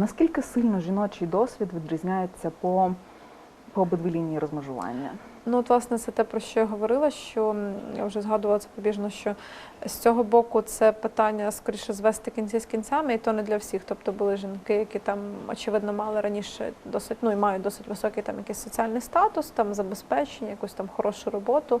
Наскільки сильно жіночий досвід відрізняється по, по обидві лінії розмежування? Ну, от, власне, це те, про що я говорила, що я вже згадувала це побіжно, що з цього боку це питання скоріше звести кінці з кінцями, і то не для всіх. Тобто були жінки, які там очевидно мали раніше досить, ну і мають досить високий там якийсь соціальний статус, там забезпечення, якусь там хорошу роботу,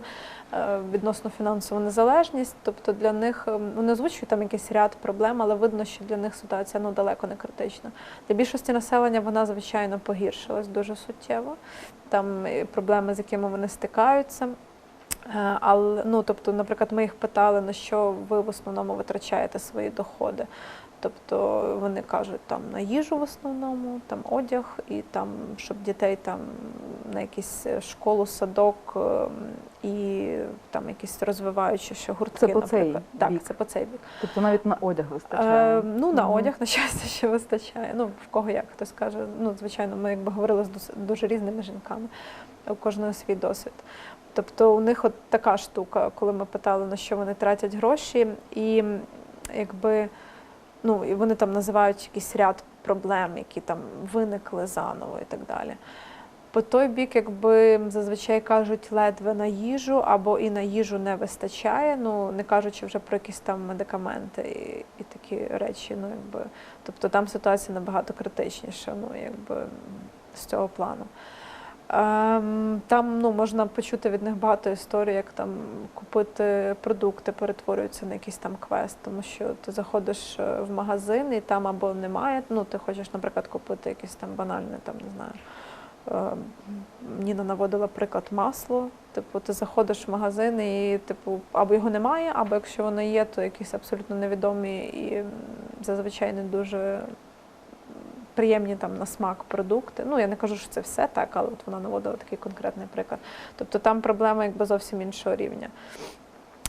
е, відносно фінансову незалежність. Тобто для них вони озвучують там якийсь ряд проблем, але видно, що для них ситуація ну далеко не критична. Для більшості населення вона звичайно погіршилась дуже суттєво. Там е, проблеми, з якими вони стикаються. Е, Але ну, тобто, наприклад, ми їх питали, на що ви в основному витрачаєте свої доходи. Тобто вони кажуть там на їжу в основному, там одяг і там, щоб дітей там на якісь е, школу, садок е, і там якісь розвиваючі ще гуртки. Це по цей наприклад. Так, бік? це по цей бік. Тобто навіть на одяг вистачає? Е, ну, на Мгм. одяг, на щастя, ще вистачає. Ну, в кого як хтось каже. Ну, звичайно, ми якби говорили з дуже різними жінками, у кожного свій досвід. Тобто у них от така штука, коли ми питали, на що вони тратять гроші, і якби ну, і вони там називають якийсь ряд проблем, які там виникли заново і так далі. По той бік, якби зазвичай кажуть, ледве на їжу або і на їжу не вистачає, ну не кажучи вже про якісь там медикаменти і, і такі речі. Ну якби тобто там ситуація набагато критичніша, ну якби з цього плану. Ем, там ну, можна почути від них багато історій, як там купити продукти перетворюються на якийсь там квест, тому що ти заходиш е, в магазин і там або немає. Ну, ти хочеш, наприклад, купити якесь там банальне, там не знаю. Ем, Ніна наводила приклад масло. Типу, ти заходиш в магазин і, типу, або його немає, або якщо воно є, то якісь абсолютно невідомі і зазвичай не дуже приємні там на смак продукти. Ну я не кажу, що це все так, але от вона наводила такий конкретний приклад. Тобто там проблема якби зовсім іншого рівня.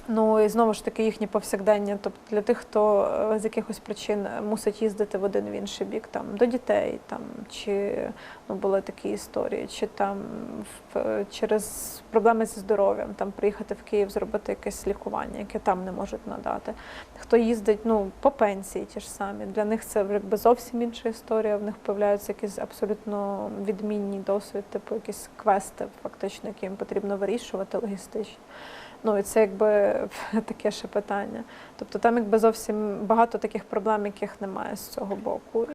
Ну і знову ж таки їхнє повсякдення. Тобто для тих, хто е, з якихось причин мусить їздити в один в інший бік, там до дітей, там чи ну були такі історії, чи там в, через проблеми зі здоров'ям, там приїхати в Київ, зробити якесь лікування, яке там не можуть надати. Хто їздить ну по пенсії, ті ж самі. Для них це якби зовсім інша історія. В них появляються якісь абсолютно відмінні досвід, типу якісь квести, фактично, які їм потрібно вирішувати логістичні. Ну і це якби таке ще питання. Тобто там якби зовсім багато таких проблем, яких немає з цього боку.